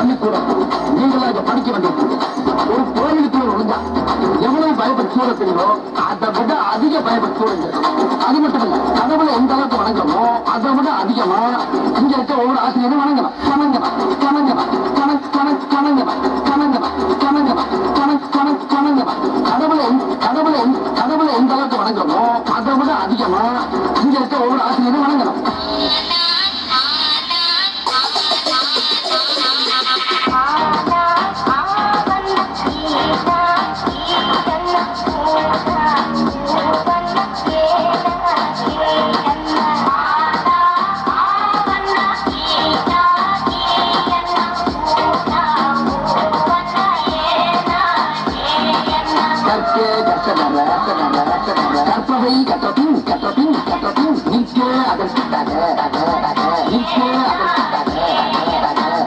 பள்ளிக்கூடம் நீங்களா இதை படிக்க வேண்டும்? ஒரு கோயிலுக்குள்ள நுழைஞ்சா எவ்வளவு பயப்பட அதை விட அதிக பயப்பட சூழங்க அது மட்டும் இல்ல கடவுளை எந்த அளவுக்கு வணங்குறோமோ அதை விட அதிகமா இங்க ஒவ்வொரு ஆசிரியரும் வணங்கலாம். வணங்கலாம் வணங்கலாம் கணக்கு கணக்கு கணங்கலாம் கணங்கலாம் கணங்கலாம் கணக்கு கணக்கு கணங்கலாம் கடவுளை கடவுளை கடவுளை எந்த அளவுக்கு வணங்குறோமோ அதை விட அதிகமா கற்றதர கற்றதர கற்றதர கற்பவை கற்றபின் கற்றபின் கற்றபின் நிற்கே அதற்குத்தாக நிற்கே அதற்குத்தாக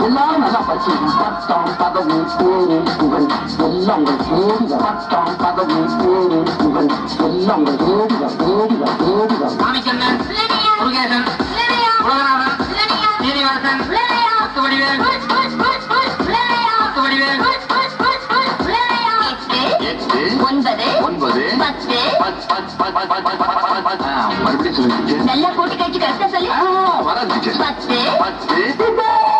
எல்லாரும் நல்லா படிச்சு பட்டம் பதவி பேரு புகழ் எல்லாம் உங்கள் தேடிக பட்டம் பதவி பேரு புகழ் எல்லாம் உங்கள் தேடிக தேடிக தேடிக ராமச்சந்திரன் முருகேசன் உலகநாதன் சீனிவாசன் முத்துவடிவேல் முத்துவடிவேல் நல்லா போட்டு கழிச்சு கஷ்டம் சொல்லி வரது பத்து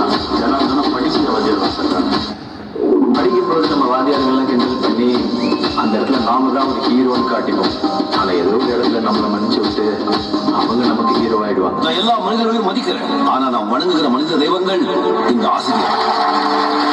படிச்ச வாத்தியர்வா இதெல்லாம் தினம் படிக்கிற வாத்தியர்வா சொல்றாங்க படிக்கும் நம்ம வாத்தியார்கள்லாம் கிண்டல் பண்ணி அந்த இடத்துல நாம தான் ஒரு ஹீரோன்னு காட்டிப்போம் ஆனா ஏதோ ஒரு இடத்துல நம்மளை மன்னிச்சு விட்டு அவங்க நமக்கு ஹீரோ ஆயிடுவாங்க நான் எல்லா மனிதர்களையும் மதிக்கிறேன். ஆனா நான் வணங்குகிற மனித தெய்வங்கள் இந்த ஆசிரியர்